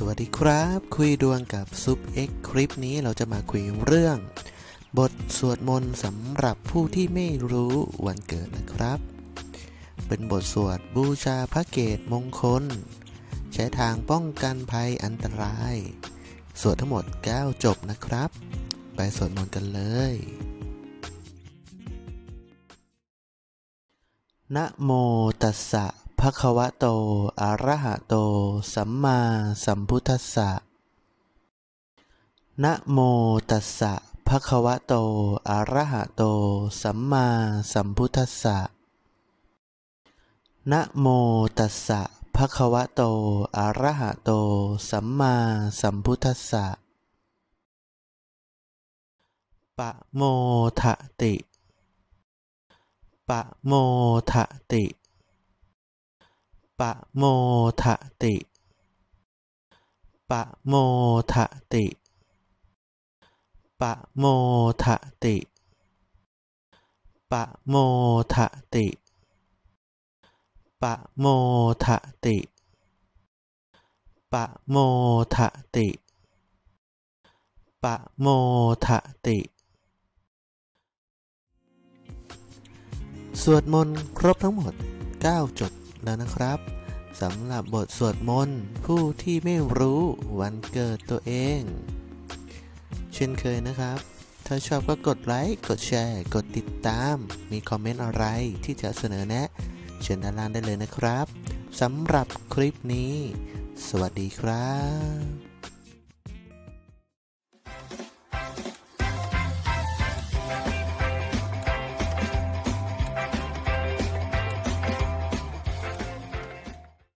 สวัสดีครับ คุยดวงกับซุปเอ็กคลิปนี้เราจะมาคุยเรื่อง บทสวดมนต์สำหรับผู้ที่ไม่รู้วันเกิดนะครับ เป็นบทสวดบูชาพระเกตมงคล ใช้ทางป้องกันภัยอันตราย สวดทั้งหมด 9 จบนะครับ ไปสวดมนต์กันเลย นะโมตัสสะ ภะควะโต อะระหะโต สัมมาสัมพุทธัสสะ นะโมตัสสะภะควะโต อะระหะโต สัมมาสัมพุทธัสสะ นะโมตัสสะภะควะโต อะระหะโต สัมมาสัมพุทธัสสะ ปะโมทะติ ปะโมทะติ ปะโมทะติ ปะโมทะติ ปะโมทะติ ปะโมทะติ ปะโมทะติ ปะโมทะติ ปะโมทะติสวดมนต์ครบทั้งหมด 9 จบ แล้วนะครับสำหรับบทสวดมนต์ผู้ที่ไม่รู้วันเกิดตัวเอง เช่นเคยนะครับ ถ้าชอบก็กดไลค์กดแชร์ กดติดตาม มีคอมเมนต์อะไรที่จะเสนอแนะเชิญด้านล่างได้เลยนะครับสำหรับคลิปนี้ สวัสดีครับ